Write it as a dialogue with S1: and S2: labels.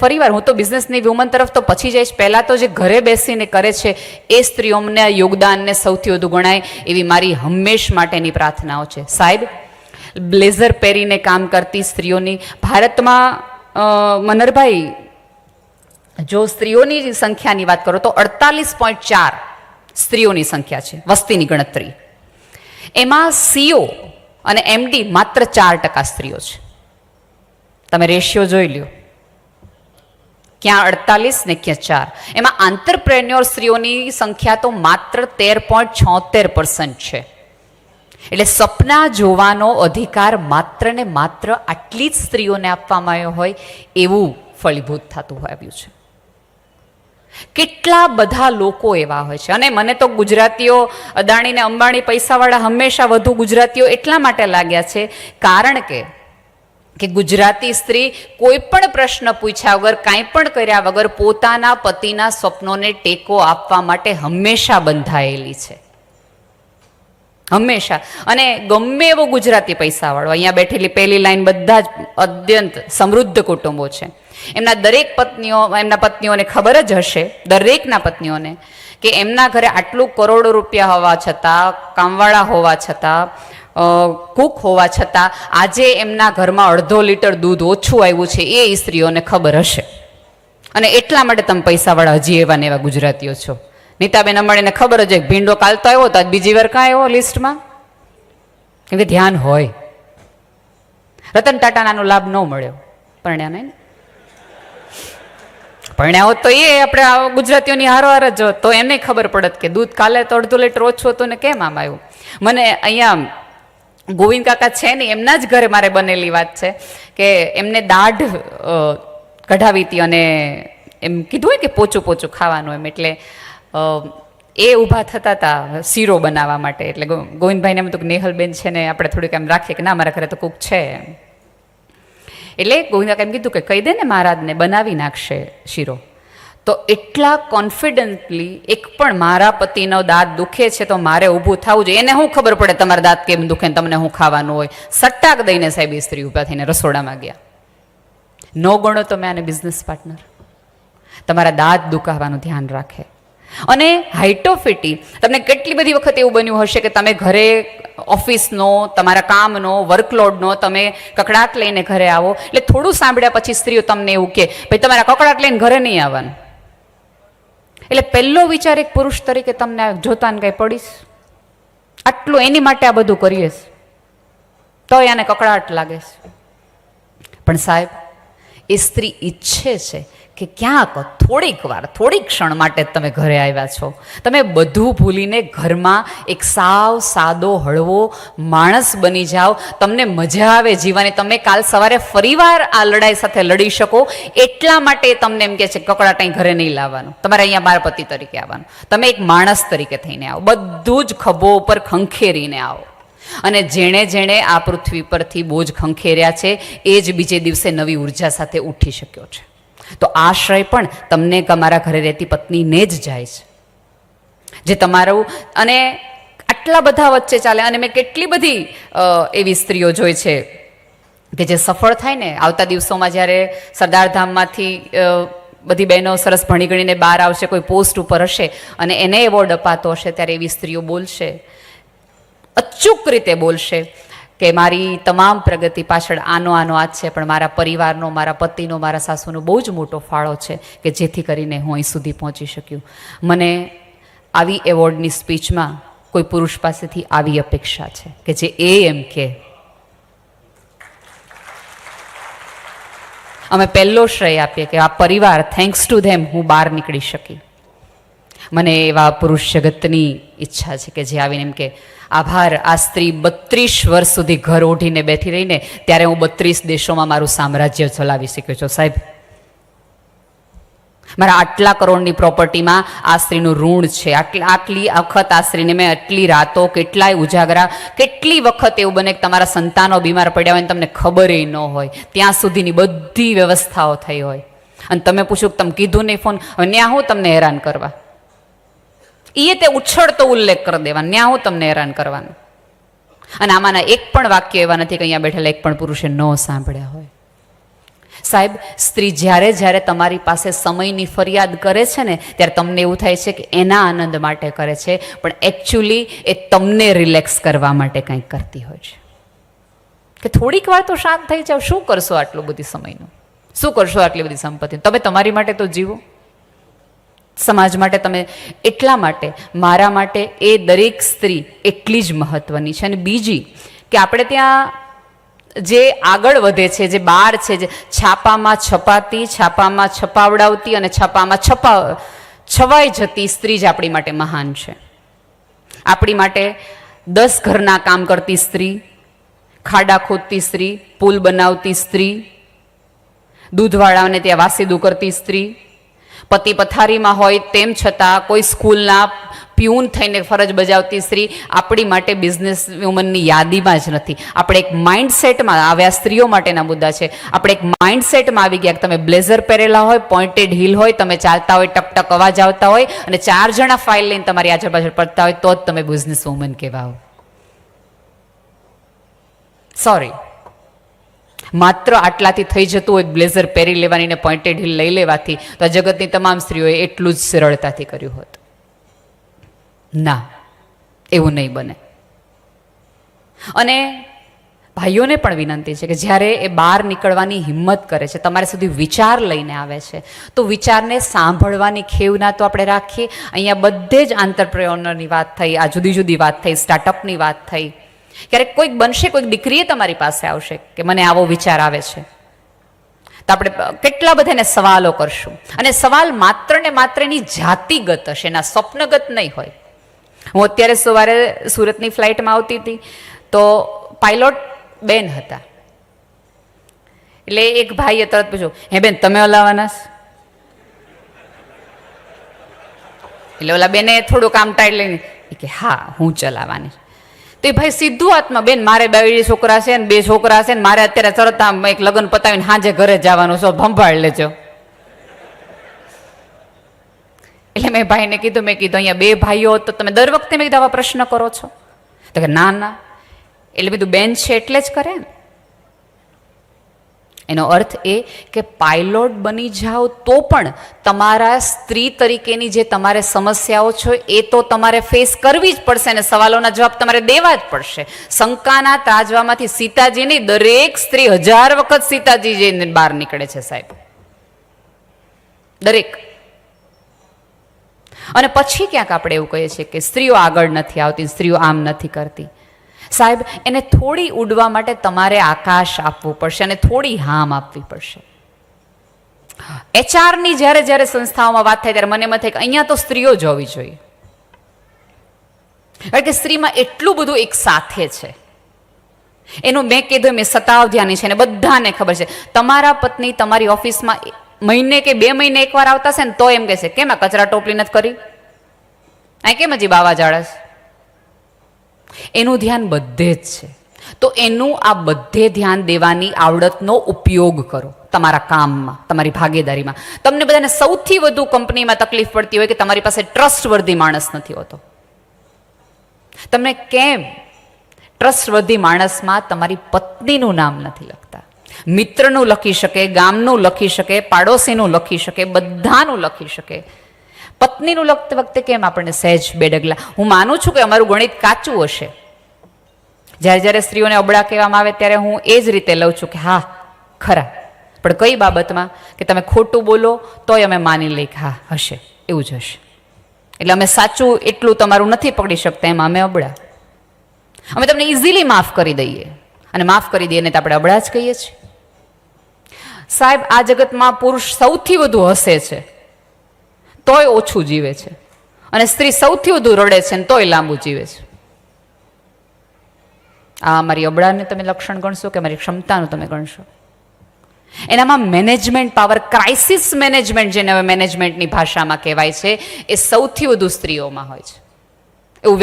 S1: ફરીવાર હું તો બિઝનેસની વુમન તરફ તો પછી જઈશ. પહેલાં તો જે ઘરે બેસીને કરે છે, એ સ્ત્રીઓને યોગદાનને સૌથી વધુ ગણાય એવી મારી હંમેશ માટેની પ્રાર્થનાઓ છે. સાહેબ, બ્લેઝર પહેરીને કામ કરતી સ્ત્રીઓની, ભારતમાં મનરભાઈ, જો સ્ત્રીઓની સંખ્યાની વાત કરો તો અડતાલીસ પોઈન્ટ ચાર સ્ત્રીઓની સંખ્યા છે, વસ્તીની ગણતરી. એમાં સીઓ અને એમડી માત્ર ચાર ટકા સ્ત્રીઓ છે. તમે રેશિયો જોઈ લ્યો. ક્યાં અડતાલીસ ને ક્યાં ચાર એમાં આંતરપ્રેન્યોર સ્ત્રીઓની સંખ્યા તો માત્ર તેર પોઈન્ટ છોતેર પર્સન્ટ છે. એટલે સપના જોવાનો અધિકાર માત્ર ને માત્ર આટલી જ સ્ત્રીઓને આપવામાં આવ્યો હોય એવું ફળીભૂત થતું આવ્યું છે. કેટલા બધા લોકો એવા હોય છે. અને મને તો ગુજરાતીઓ અદાણી ને અંબાણી પૈસાવાળા હંમેશા વધુ ગુજરાતીઓ એટલા માટે લાગ્યા છે. કારણ કે કે ગુજરાતી સ્ત્રી કોઈ પણ પ્રશ્ન પૂછ્યા વગર, કાંઈ પણ કર્યા વગર પોતાના પતિના સ્વપ્નોને ટેકો આપવા માટે હંમેશા બંધાયેલી છે. હંમેશા. અને ગમે એવો ગુજરાતી પૈસાવાળો, અહીંયા બેઠેલી પહેલી લાઈન બધા જ અત્યંત સમૃદ્ધ કુટુંબો છે. એમના દરેક પત્નીઓ, એમના પત્નીઓને ખબર જ હશે, દરેકના પત્નીઓને, કે એમના ઘરે આટલું કરોડો રૂપિયા હોવા છતાં, કામવાળા હોવા છતાં કૂક હોવા છતાં આજે એમના ઘરમાં અડધો લીટર દૂધ ઓછું આવ્યું છે, એ સ્ત્રીઓને ખબર હશે. અને એટલા માટે તમે પૈસાવાળા હજી એવા ને એવા ગુજરાતીઓ છો. નીતાબેન અંબાણીને ખબર જ ભીંડો કાલ તો આવ્યો તો આજ બીજી વાર કાં આવ્યો લિસ્ટમાં? કેમ કે ધ્યાન હોય. રતન ટાટાનાનો લાભ ન મળ્યો. પરણ્યા નહીં ને? પરણ્યા હોત તો એ આપણે ગુજરાતીઓની હારોહાર જ હોત. તો એને ખબર પડત કે દૂધ કાલે તો અડધો લીટર ઓછું હતું ને કેમ આમ આવ્યું? મને અહીંયા ગોવિંદ કાકા છે ને, એમના જ ઘરે મારે બનેલી વાત છે કે એમને દાઢ કઢાવી હતી અને એમ કીધું હોય કે પોચું પોચું ખાવાનું એમ એટલે એ ઊભા થતા હતા શીરો બનાવવા માટે. એટલે ગોવિંદભાઈને એમ હતું કે નેહલબેન છે ને, આપણે થોડીક એમ રાખીએ કે ના, મારા ઘરે તો કૂક છે એમ. એટલે ગોવિંદ કાકા એમ કીધું કે કહી દે ને મહારાજને, બનાવી નાખશે શીરો. તો એટલા કોન્ફિડન્ટલી એક પણ મારા પતિનો દાંત દુખે છે તો મારે ઊભું થવું જોઈએ. એને શું ખબર પડે તમારા દાંત કેમ દુખે તમને શું ખાવાનું હોય. સટ્ટાક દઈને સાહેબ સ્ત્રી ઊભા થઈને રસોડામાં ગયા. નો ગણો તો મેં આને બિઝનેસ પાર્ટનર તમારા દાંત દુખાવાનું ધ્યાન રાખે. અને હાઇટોફિટી તમને કેટલી બધી વખત એવું બન્યું હશે કે તમે ઘરે ઓફિસનો તમારા કામનો વર્કલોડનો તમે કકડાટ લઈને ઘરે આવો. એટલે થોડું સાંભળ્યા પછી સ્ત્રીઓ તમને એવું કે ભાઈ, તમારા કકડાટ લઈને ઘરે નહીં આવવાનું. એટલે પહેલો વિચાર એક પુરુષ તરીકે તમને જોતાને કંઈ પડીશ આટલું એની માટે આ બધું કરીએ. તો એને કકડાટ લાગે છે પણ સાહેબ, એ સ્ત્રી ઈચ્છે છે કે ક્યાંક થોડીક વાર, થોડીક ક્ષણ માટે તમે ઘરે આવ્યા છો. તમે બધું ભૂલીને ઘરમાં એક સાવ સાદો હળવો માણસ બની જાઓ. તમને મજા આવે જીવવાની. તમે કાલ સવારે ફરીવાર આ લડાઈ સાથે લડી શકો. એટલા માટે તમને એમ કે છે કકડાટ અહીં ઘરે નહીં લાવવાનું. તમારે અહીંયા બાર પતિ તરીકે આવવાનું. તમે એક માણસ તરીકે થઈને આવો. બધું જ ખભો ઉપર ખંખેરીને આવો. અને જેણે જેણે આ પૃથ્વી પરથી બોજ ખંખેર્યા છે, એ જ બીજે દિવસે નવી ઊર્જા સાથે ઉઠી શક્યો છે. તો આશ્રય પણ તમને તમારા ઘરે રહેતી પત્નીને જ જાય છે. જે તમારું અને આટલા બધા વચ્ચે ચાલે અને મેં કેટલી બધી એવી સ્ત્રીઓ જોઈ છે કે જે સફળ થાય ને, આવતા દિવસોમાં જ્યારે સરદારધામમાંથી બધી બહેનો સરસ ભણી ગણીને બહાર આવશે, કોઈ પોસ્ટ ઉપર હશે અને એને એવોર્ડ અપાતો હશે, ત્યારે એવી સ્ત્રીઓ બોલશે. અચૂક રીતે બોલશે. કે મારી તમામ પ્રગતિ પાછળ આનો આનો હાથ છે, પણ મારા પરિવારનો, મારા પતિનો, મારા સાસુનો બહુ જ મોટો ફાળો છે કે જેથી કરીને હું અહીં સુધી પહોંચી શક્યું. મને આવી એવોર્ડની સ્પીચમાં કોઈ પુરુષ પાસેથી આવી અપેક્ષા છે કે જે એ એમ કે, અમે પહેલો શ્રેય આપીએ કે આ પરિવાર થેન્ક્સ ટુ ધેમ હું બહાર નીકળી શકી. મને એવા પુરુષ જગતની ઈચ્છા છે કે જે આવીને એમ કે, આભાર, આ સ્ત્રી બત્રીસ વર્ષ સુધી ઘર ઓઢીને બેઠી રહીને ત્યારે હું બત્રીસ દેશોમાં મારું સામ્રાજ્ય ચલાવી શક્યો છું. સાહેબ, મારા આટલા કરોડની પ્રોપર્ટીમાં આ સ્ત્રીનું ઋણ છે. આટલી આટલી વખત આ સ્ત્રીને મેં આટલી રાતો કેટલાય ઉજાગરા, કેટલી વખત એવું બને કે તમારા સંતાનો બીમાર પડ્યા હોય તમને ખબર ન હોય. ત્યાં સુધીની બધી વ્યવસ્થાઓ થઈ હોય. અને તમે પૂછ્યું કે, તમે કીધું નહીં ફોન? અને હું તમને હેરાન કરવા? એ તે ઉછળતો ઉલ્લેખ કરી દેવાનો. ત્યાં હું તમને હેરાન કરવાનું. અને આમાંના એક પણ વાક્ય એવા નથી કે અહીંયા બેઠેલા એક પણ પુરુષે ન સાંભળ્યા હોય. સાહેબ, સ્ત્રી જ્યારે જ્યારે તમારી પાસે સમયની ફરિયાદ કરે છે ને, ત્યારે તમને એવું થાય છે કે એના આનંદ માટે કરે છે, પણ એકચ્યુઅલી એ તમને રિલેક્સ કરવા માટે કંઈક કરતી હોય છે. કે થોડીક વાર તો શાંત થઈ જાવ શું કરશો આટલું બધી સમયનું? શું કરશો આટલી બધી સંપત્તિ તમે તમારી માટે તો જીવો. સમાજ માટે તમે એટલા માટે, મારા માટે એ દરેક સ્ત્રી એટલી જ મહત્ત્વની છે. અને બીજી કે આપણે ત્યાં જે આગળ વધે છે, જે બાર છે, જે છાપામાં છપાતી, છાપામાં છપાવડાવતી અને છાપામાં છપા, છવાઈ જતી સ્ત્રી જ આપણી માટે મહાન છે. આપણી માટે દસ ઘરના કામ કરતી સ્ત્રી, ખાડા ખોદતી સ્ત્રી, પુલ બનાવતી સ્ત્રી દૂધવાળાને ત્યાં વાસીદું કરતી સ્ત્રી પતિ પથારીમાં હોય તેમ છતાં કોઈ સ્કૂલના પ્યુન થઈને ફરજ બજાવતી સ્ત્રી આપણી માટે બિઝનેસ વુમનની યાદીમાં જ નથી. આપણે એક માઇન્ડસેટમાં આવ્યા સ્ત્રીઓ માટેના મુદ્દા છે. આપણે એક માઇન્ડસેટમાં આવી ગયા કે તમે બ્લેઝર પહેરેલા હોય પોઇન્ટેડ હિલ હોય, તમે ચાલતા હોય ટક ટક અવાજ આવતા હોય અને ચાર જણા ફાઇલ લઈને તમારી આજુબાજુ પડતા હોય, તો જ તમે બિઝનેસ વુમન કહેવાઓ. સોરી માત્ર આટલાથી થઈ જતું હોય બ્લેઝર પહેરી લેવાની ને પોઇન્ટેડ હિલ લઈ લેવાથી, તો આ જગતની તમામ સ્ત્રીઓએ એટલું જ સરળતાથી કર્યું હોત. ના, એવું નહીં બને. અને ભાઈઓને પણ વિનંતી છે કે જ્યારે એ બહાર નીકળવાની હિંમત કરે છે, તમારે સુધી વિચાર લઈને આવે છે, તો વિચારને સાંભળવાની ખેવના તો આપણે રાખીએ. અહીંયા બધે જ આંતરપ્રેરણની વાત થઈ, આ જુદી જુદી વાત થઈ સ્ટાર્ટઅપની વાત થઈ. ક્યારેક કોઈક બનશે, કોઈક દીકરીએ તમારી પાસે આવશે કે મને આવો વિચાર આવે છે. તો આપણે કેટલા બધાને સવાલો કરશું. અને સવાલ માત્ર ને માત્ર એની જાતિગત હશે, એના સ્વપ્નગત નહીં હોય. હું અત્યારે સવારે સુરતની ફ્લાઇટમાં આવતી હતી, તો પાયલોટ બેન હતા. એટલે એક ભાઈએ તરત પૂછ્યું, હે બેન, તમે ઓલાવાના એટલે ઓલા બેને થોડું કામ ટાઈટ લઈને કે હા, હું ચલાવવાની છું." તો ભાઈ સીધું હાથમાં, બેન, મારે બે છોકરા છે ને, બે છોકરા છે ને, મારે અત્યારે તરત આમ એક લગ્ન પતાવીને સાંજે ઘરે જવાનું છો, સંભાળ લેજો. એટલે મેં ભાઈને કીધું, મેં કીધું, અહીંયા બે ભાઈઓ તો તમે દર વખતે મેં કીધું આવા પ્રશ્ન કરો છો. તો કે, ના ના. એટલે બીજું બેન છે એટલે જ કરે ને. એનો અર્થ એ કે પાયલોટ બની જાઓ તો પણ તમારા સ્ત્રી તરીકેની જે તમારે સમસ્યાઓ છે એ તો તમારે ફેસ કરવી જ પડશે અને સવાલોના જવાબ તમારે દેવા જ પડશે. શંકાના તાજવામાંથી સીતાજીની દરેક સ્ત્રી હજાર વખત સીતાજી જઈને બહાર નીકળે છે સાહેબ. દરેક. અને પછી ક્યાંક આપણે એવું કહીએ છીએ કે સ્ત્રીઓ આગળ નથી આવતી સ્ત્રીઓ આમ નથી કરતી. સાહેબ, એને થોડી ઉડવા માટે તમારે આકાશ આપવું પડશે અને થોડી હામ આપવી પડશે. એચઆરની જ્યારે જ્યારે સંસ્થાઓમાં વાત થાય ત્યારે મને મથે અહીંયા તો સ્ત્રીઓ જ હોવી જોઈએ. કારણ કે સ્ત્રીમાં એટલું બધું એક સાથે છે. એનું મેં કીધું મેં સતાવ ધ્યાની છે ને બધાને ખબર છે. તમારા પત્ની તમારી ઓફિસમાં મહિને કે બે મહિને એકવાર આવતા છે ને તો એમ કહેશે કેમ આ કચરા ટોપલી નથી કરી? આ કેમ હજી બાવા જાળસ એનું ધ્યાન બધે જ છે. તો એનું આ બધે ધ્યાન દેવાની આવડતનો ઉપયોગ કરો તમારા કામમાં, તમારી ભાગીદારીમાં. તમને બધાને સૌથી વધુ કંપનીમાં તકલીફ પડતી હોય કે તમારી પાસે ટ્રસ્ટવર્ધી માણસ નથી હોતો. તમને કેમ? ટ્રસ્ટવર્ધી માણસમાં તમારી પત્નીનું નામ નથી લખતા. મિત્રનું લખી શકે, ગામનું લખી શકે, પાડોશીનું લખી શકે, બધાનું લખી શકે. પત્નીનું લખતી વખતે કેમ આપણને સહેજ બે ડગલા? હું માનું છું કે અમારું ગણિત કાચું હશે. જ્યારે જ્યારે સ્ત્રીઓને અબળા કહેવામાં આવે ત્યારે હું એ જ રીતે લઉં છું કે હા, ખરા. પણ કઈ બાબતમાં? કે તમે ખોટું બોલો, તોય અમે માની લઈ હા, હશે. એવું જ હશે. એટલે અમે સાચું એટલું તમારું નથી પકડી શકતા, એમાં અમે અબળા. અમે તમને ઇઝીલી માફ કરી દઈએ. અને માફ કરી દઈએ ને તો આપણે અબળા જ કહીએ છીએ. સાહેબ, આ જગતમાં પુરુષ સૌથી વધુ હસે છે. તોય ઓછું જીવે છે. અને સ્ત્રી સૌથી વધુ રડે છે ને તોય લાંબુ જીવે છે. આ મારી અબળાને તમે લક્ષણ ગણશો કે મારી ક્ષમતાનું તમે ગણશો? એનામાં મેનેજમેન્ટ પાવર, ક્રાઇસિસ મેનેજમેન્ટ જેને હવે મેનેજમેન્ટની ભાષામાં કહેવાય છે, એ સૌથી વધુ સ્ત્રીઓમાં હોય છે. એવું